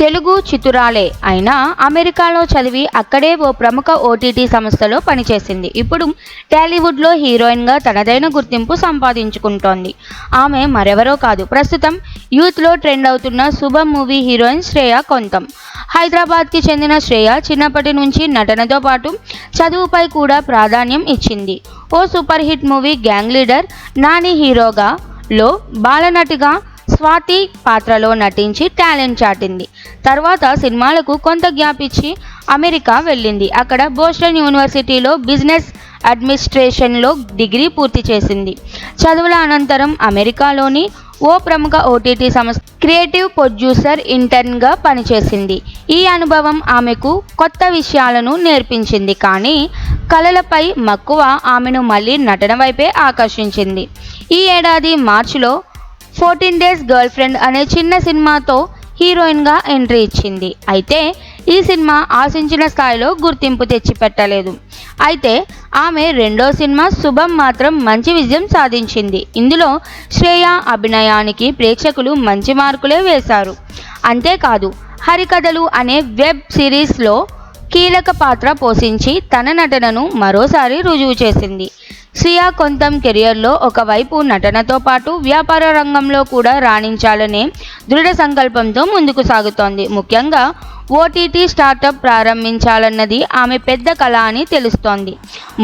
తెలుగు చితురాలే అయినా అమెరికాలో చదివి అక్కడే ఓ ప్రముఖ ఓటీటీ సంస్థలో పనిచేసింది. ఇప్పుడు టాలీవుడ్లో హీరోయిన్గా తనదైన గుర్తింపు సంపాదించుకుంటోంది. ఆమె మరెవరో కాదు. ప్రస్తుతం యూత్లో ట్రెండ్ అవుతున్న శుభం మూవీ హీరోయిన్ శ్రేయ కొంతం. హైదరాబాద్కి చెందిన శ్రేయ చిన్నప్పటి నుంచి నటనతో పాటు చదువుపై కూడా ప్రాధాన్యం ఇచ్చింది. ఓ super hit movie Gang Leader Nani హీరోగా లో బాలనటిగా స్వాతి పాత్రలో నటించి టాలెంట్ చాటింది. తర్వాత సినిమాలకు కొంత గ్యాప్ ఇచ్చి అమెరికా వెళ్ళింది. అక్కడ బోస్టన్ యూనివర్సిటీలో బిజినెస్ అడ్మినిస్ట్రేషన్లో డిగ్రీ పూర్తి చేసింది. చదువుల అనంతరం అమెరికాలోని ఓ ప్రముఖ ఓటీటీ సంస్థ క్రియేటివ్ ప్రొడ్యూసర్ ఇంటర్న్గా పనిచేసింది. ఈ అనుభవం ఆమెకు కొత్త విషయాలను నేర్పించింది. కానీ కళలపై మక్కువ ఆమెను మళ్ళీ నటన వైపే ఆకర్షించింది. ఈ ఏడాది మార్చిలో ఫోర్టీన్ డేస్ గర్ల్ ఫ్రెండ్ అనే చిన్న సినిమాతో హీరోయిన్గా ఎంట్రీ ఇచ్చింది. అయితే ఈ సినిమా ఆశించిన స్థాయిలో గుర్తింపు తెచ్చిపెట్టలేదు. అయితే ఆమె రెండో సినిమా శుభం మాత్రం మంచి విజయం సాధించింది. ఇందులో శ్రేయ అభినయానికి ప్రేక్షకులు మంచి మార్కులే వేశారు. అంతేకాదు హరికథలు అనే వెబ్ సిరీస్లో కీలక పాత్ర పోషించి తన నటనను మరోసారి రుజువు చేసింది. శ్రియా కొంతం కెరియర్లో ఒకవైపు నటనతో పాటు వ్యాపార రంగంలో కూడా రాణించాలనే దృఢ సంకల్పంతో ముందుకు సాగుతోంది. ముఖ్యంగా ఓటీటీ స్టార్టప్ ప్రారంభించాలన్నది ఆమె పెద్ద కళ అని తెలుస్తోంది.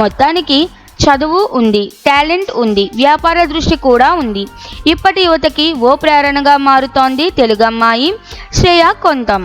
మొత్తానికి చదువు ఉంది టాలెంట్ ఉంది వ్యాపార దృష్టి కూడా ఉంది. ఇప్పటి యువతకి ఓ ప్రేరణగా మారుతోంది తెలుగమ్మాయి శ్రేయ కొంతం.